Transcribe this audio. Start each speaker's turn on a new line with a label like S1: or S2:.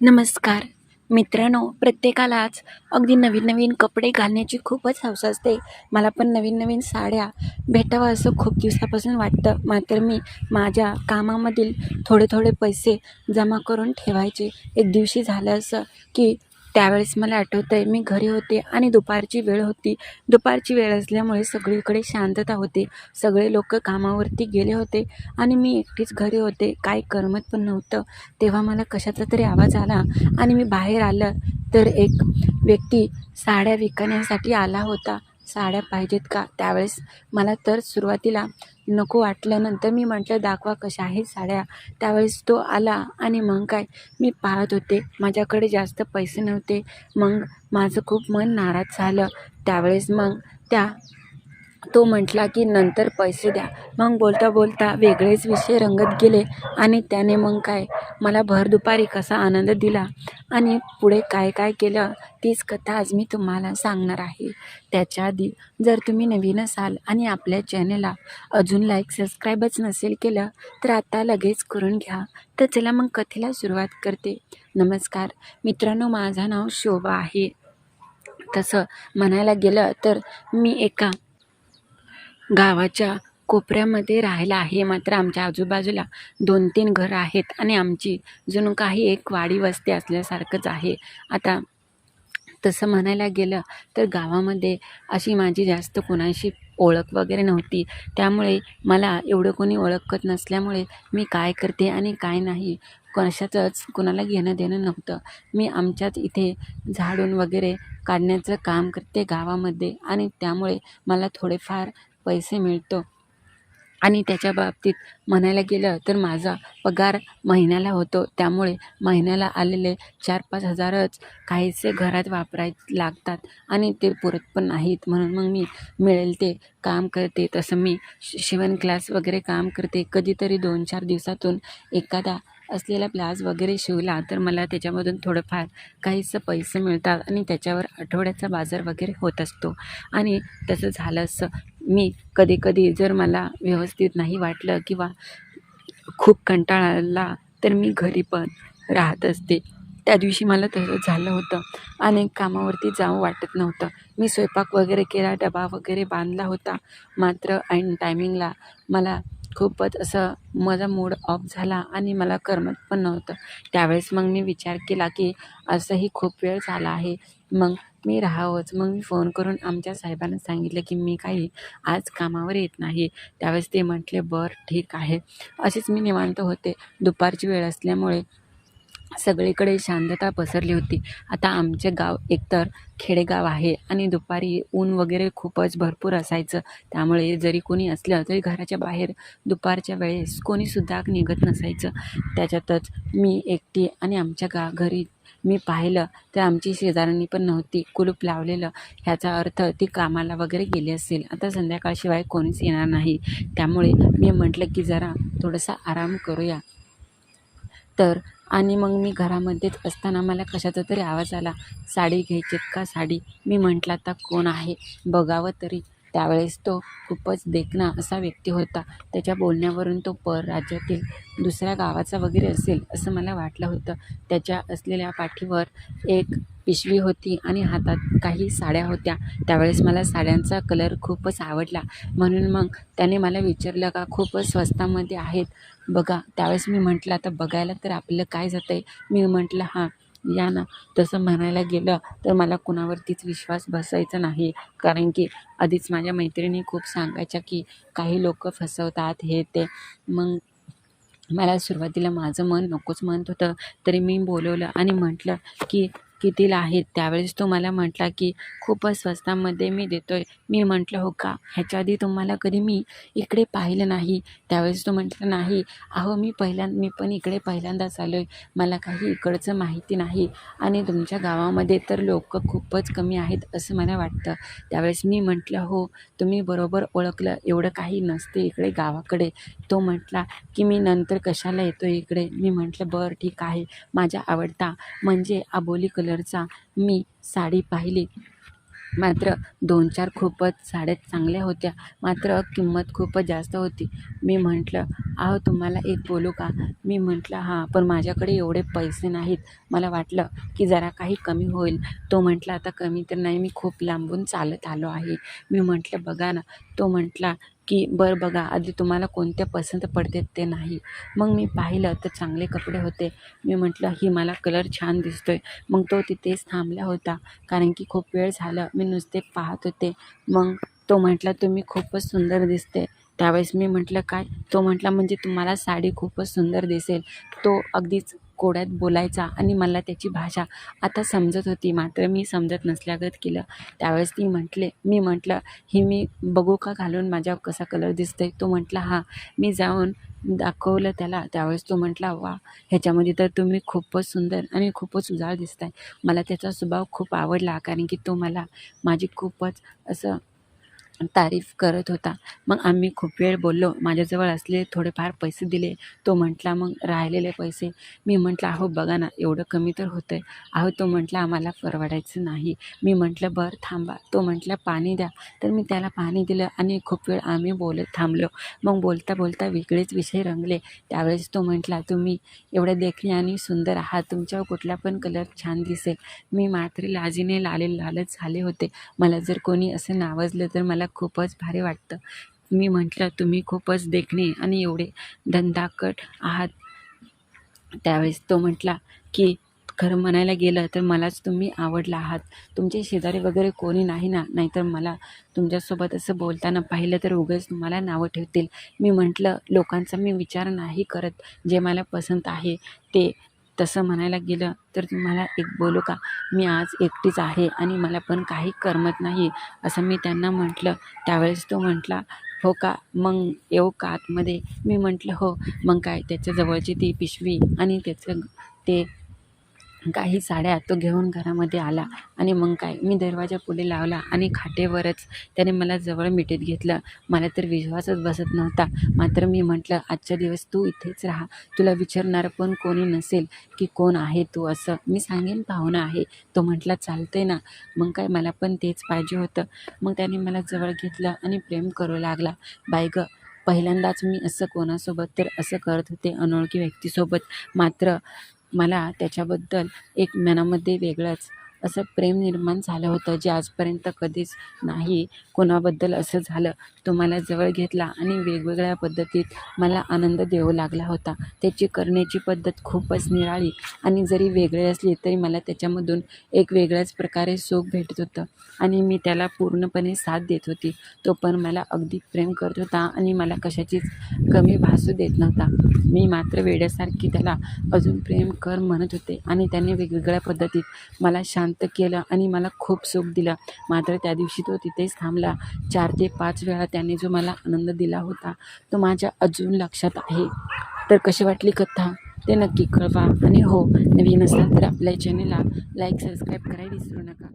S1: नमस्कार. मित्रांनो प्रत्येकालाच अगदी नवीन नवीन कपडे घालण्याची खूपच हौस असते. मला पण नवीन नवीन साड्या भेटावं असं खूप दिवसापासून वाटतं. मात्र मी माझ्या कामामधील थोडे थोडे पैसे जमा करून ठेवायचे. एक दिवशी झालं असं की त्यावेळेस मला आठवतं आहे मी घरी होते आणि दुपारची वेळ होती. दुपारची वेळ असल्यामुळे सगळीकडे शांतता होती. सगळे लोक कामावरती गेले होते आणि मी एकटीच घरी होते. काही करमत पण नव्हतं. तेव्हा मला कशाचा तरी आवाज आला आणि मी बाहेर आलं. तर एक व्यक्ती साड्या विकण्यासाठी आला होता. साड्या पाहिजेत का? त्यावेळेस मला तर सुरुवातीला नको वाटल्यानंतर मी म्हटलं दाखवा कशा आहेत साड्या. त्यावेळेस तो आला आणि मग काय? मी पाहत होते. माझ्याकडे जास्त पैसे नव्हते. मग माझं खूप मन नाराज झालं. त्यावेळेस मग त्या तो म्हटला की नंतर पैसे द्या. मग बोलता बोलता वेगळेच विषय रंगत गेले आणि त्याने मग काय मला भर दुपारी कसा आनंद दिला आणि पुढे काय काय केलं तीच कथा आज मी तुम्हाला सांगणार आहे. त्याच्या आधी जर तुम्ही नवीन असाल आणि आपल्या चॅनेलला अजून लाईक सबस्क्राईबच नसेल केलं तर आता लगेच करून घ्या. तर चला मग कथेला सुरुवात करते. नमस्कार. मित्रांनो माझं नाव शोभा आहे. तसं म्हणायला गेलं तर मी एका गावाच्या कोपऱ्यामध्ये राहायला आहे. मात्र आमच्या आजूबाजूला दोन तीन घरं आहेत आणि आमची जणू काही एक वाडी वस्ती असल्यासारखंच आहे. आता तसं म्हणायला गेलं तर गावामध्ये अशी माझी जास्त कोणाशी ओळख वगैरे नव्हती. त्यामुळे मला एवढं कोणी ओळखत नसल्यामुळे मी काय करते आणि काय नाही कशाचंच कोणाला घेणं देणं नव्हतं. मी आमच्याच इथे झाडून वगैरे काढण्याचं काम करते गावामध्ये आणि त्यामुळे मला थोडेफार पैसे मिळतो. आणि त्याच्या बाबतीत म्हणायला गेलं तर माझा पगार महिन्याला होतो. त्यामुळे महिन्याला आलेले चार पाच हजारच काहीसे घरात वापराय लागतात आणि ते पुरत पण नाहीत. म्हणून मग मी मिळेल ते काम करते. तसं मी शिवण क्लास वगैरे काम करते. कधीतरी दोन चार दिवसातून एखादा असलेला ब्लाज वगैरे शिवला तर मला त्याच्यामधून थोडंफार काहीसं पैसे मिळतात आणि त्याच्यावर आठवड्याचा बाजार वगैरे होत असतो. आणि तसं झालं असं मी कधी कधी जर मला व्यवस्थित नाही वाटलं किंवा खूप कंटाळा आला तर मी घरी पण राहत असते. त्या दिवशी मला तसं झालं होतं. आणि कामावरती जाऊ वाटत नव्हतं. मी स्वयंपाक वगैरे केला डबा वगैरे बांधला होता. मात्र ऐन टायमिंगला मला खूपच असं माझा मूड ऑफ झाला आणि मला करमत पण नव्हतं. त्यावेळेस मग मी विचार केला की असंही खूप वेळ झाला आहे. मग मी राहावंच. मग मी फोन करून आमच्या साहेबांना सांगितलं की मी काही आज कामावर येत नाही. त्यावेळेस ते म्हटले बरं ठीक आहे. असेच मी निवांत होते. दुपारची वेळ असल्यामुळे सगळीकडे शांतता पसरली होती. आता आमचे गाव एकतर खेडेगाव आहे आणि दुपारी ऊन वगैरे खूपच भरपूर असायचं. त्यामुळे जरी कोणी असलं तरी घराच्या बाहेर दुपारच्या वेळेस कोणीसुद्धा निघत नसायचं. त्याच्यातच मी एकटी आणि आमच्या गा घरी मी पाहिलं तर आमची शेजाऱ्यांनी पण नव्हती कुलूप लावलेलं. ह्याचा अर्थ ती कामाला वगैरे गेली असेल. आता संध्याकाळशिवाय कोणीच येणार नाही. त्यामुळे मी म्हटलं की जरा थोडासा आराम करूया. तर आणि मग मी घरामध्येच असताना मला कशाचा तरी आवाज आला साडी घ्यायचीत का साडी? मी म्हटलं आता कोण आहे? बघावं तरी. त्यावेळेस तो खूपच देखणा असा व्यक्ती होता. त्याच्या बोलण्यावरून तो परराज्यातील दुसऱ्या गावाचा वगैरे असेल असं मला वाटलं होतं. त्याच्या असलेल्या पाठीवर एक पिशवी होती आणि हातात काही साड्या होत्या. त्यावेळेस मला साड्यांचा कलर खूपच आवडला. म्हणून मग त्याने मला विचारलं का खूपच स्वस्तामध्ये आहेत? बघा त्यावेळेस मी म्हटलं आता बघायला तर आपलं काय जातं आहे मी म्हटलं हां या ना. तसं म्हणायला गेलं तर मला कुणावरतीच विश्वास बसायचा नाही. कारण की आधीच माझ्या मैत्रिणी खूप सांगायच्या की काही लोक फसवतात हे ते. मग मला सुरुवातीला माझं मन नकोच म्हणत होतं. तरी मी बोलवलं आणि म्हटलं की कितीला आहेत. त्यावेळेस तो मला म्हटला की खूपच स्वस्तामध्ये मी देतो आहे मी म्हटलं हो का? ह्याच्या आधी तुम्हाला कधी मी इकडे पाहिलं नाही. त्यावेळेस तो म्हटलं नाही. अहो मी पहिल्यांदा मी पण इकडे पहिल्यांदाच आलो आहे मला काही इकडचं माहिती नाही. आणि तुमच्या गावामध्ये तर लोक खूपच कमी आहेत असं मला वाटतं. त्यावेळेस मी म्हटलं हो. तुम्ही बरोबर ओळखलं. एवढं काही नसते इकडे गावाकडे. तो म्हटला की मी नंतर कशाला येतो इकडे? मी म्हटलं बरं ठीक आहे. माझा आवडता म्हणजे आबोली कलरचा मी साडी पाहिली. मात्र दोन चार खूपच साड्या चांगल्या होत्या. मात्र किंमत खूपच जास्त होती. मी म्हटलं अहो तुम्हाला एक बोलू का? मी म्हटलं हां पण माझ्याकडे एवढे पैसे नाहीत. मला वाटलं की जरा काही कमी होईल. तो म्हटला आता कमी तर नाही मी खूप लांबून चालत आलो आहे. मी म्हटलं बघा ना. तो म्हटला की बरं बघा आधी तुम्हाला कोणत्या पसंत पडते ते नाही. मग मी पाहिलं तर चांगले कपडे होते. मी म्हटलं ही मला कलर छान दिसतोय. मग तो तिथेच थांबला होता. कारण की खूप वेळ झालं मी नुसते पाहत होते. मग तो म्हटला तुम्ही खूपच सुंदर दिसते. त्यावेळेस मी म्हटलं काय? तो म्हटला म्हणजे तुम्हाला साडी खूपच सुंदर दिसेल. तो अगदीच कोड्यात बोलायचा आणि मला त्याची भाषा आता समजत होती. मात्र मी समजत नसल्यागत केलं. त्यावेळेस ती म्हटले मी म्हटलं ही मी बघू का घालून माझ्या कसा कलर दिसतोय? तो म्हटला हा मी जाऊन दाखवलं त्याला. त्यावेळेस तो म्हटला वा ह्याच्यामध्ये तर तुम्ही खूपच सुंदर आणि खूपच उजाळ दिसताय. मला त्याचा स्वभाव खूप आवडला कारण की तो मला माझी खूपच असं तारीफ करत होता. मग आम्ही खूप वेळ बोललो. माझ्याजवळ असलेले थोडेफार पैसे दिले. तो म्हटला मग राहिलेले पैसे. मी म्हटलं अहो बघा ना एवढं कमी तर होतं आहे अहो तो म्हटला आम्हाला परवडायचं नाही. मी म्हटलं बरं थांबा. तो म्हटला पाणी द्या. तर मी त्याला पाणी दिलं आणि खूप वेळ आम्ही बोलत थांबलो. मग बोलता बोलता वेगळेच विषय रंगले. त्यावेळेस तो म्हटला तुम्ही एवढ्या देखणे आणि सुंदर आहात. तुमच्यावर कुठला पण कलर छान दिसेल. मी मात्र लाजीने लाले लालच झाले होते. मला जर कोणी असं नावाजलं तर मला खूपच भारी वाटतं. मी म्हटलं तुम्ही खूपच देखणे आणि एवढे धंदाकट आहात. त्यावेळेस तो म्हटला की खरं म्हणायला गेलं तर मलाच तुम्ही आवडला आहात. तुमचे शेजारी वगैरे कोणी नाही ना? नाहीतर मला तुमच्यासोबत असं बोलताना पाहिलं तर उगाच तुम्हाला नावं ठेवतील. मी म्हटलं लोकांचा मी विचार नाही करत. जे मला पसंत आहे ते तसं म्हणायला गेलं तर तुम्हाला एक बोलू का? मी आज एकटीच आहे आणि मला पण काही करमत नाही असं मी त्यांना म्हटलं. त्यावेळेस तो म्हटला हो का? मग येऊ का आतमध्ये? मी म्हटलं हो. मग काय? त्याच्या जवळची ती पिशवी आणि त्याचं ते काही साड्या तो घेऊन घरामध्ये आला आणि मग काय मी दरवाजा पुढे लावला आणि खाटेवरच त्याने मला जवळ मिठीत घेतलं. मला तर विश्वासच बसत नव्हता. मात्र मी म्हटलं आजच्या दिवस तू इथेच राहा. तुला विचारणार पण कोणी नसेल की कोण आहे तू असं. मी सांगेन पाहुणा आहे तो म्हटला चालतंय ना मग काय मला पण तेच पाहिजे होतं. मग त्याने मला जवळ घेतलं आणि प्रेम करू लागला. बाय गं पहिल्यांदाच मी असं कोणासोबत तर असं करत होते अनोळखी व्यक्तीसोबत. मात्र मला त्याच्याबद्दल एक मनामध्ये वेगळंच असं प्रेम निर्माण झालं होतं जे आजपर्यंत कधीच नाही. कोणाबद्दल असं झालं तो मला जवळ घेतला आणि वेगवेगळ्या पद्धतीत मला आनंद देऊ लागला होता. त्याची करण्याची पद्धत खूपच निराळी आणि जरी वेगळी असली तरी मला त्याच्यामधून एक वेगळ्याच प्रकारे सुख भेटत होतं आणि मी त्याला पूर्णपणे साथ देत होती. तो पण मला अगदी प्रेम करत होता आणि मला कशाचीच कमी भासू देत नव्हता. मी मात्र वेड्यासारखी त्याला अजून प्रेम कर म्हणत होते आणि त्याने वेगवेगळ्या पद्धतीत मला शांत शांत केलं आणि मला खूप सुख दिलं. मात्र त्या दिवशी तो तिथेच थांबला. चार ते पाच वेळा त्याने जो मला आनंद दिला होता तो माझ्या अजून लक्षात आहे. तर कशी वाटली कथा? ते नक्की कळवा. आणि हो नवीन असाल तर आपल्या चॅनेलला लाईक सबस्क्राईब करायला विसरू नका.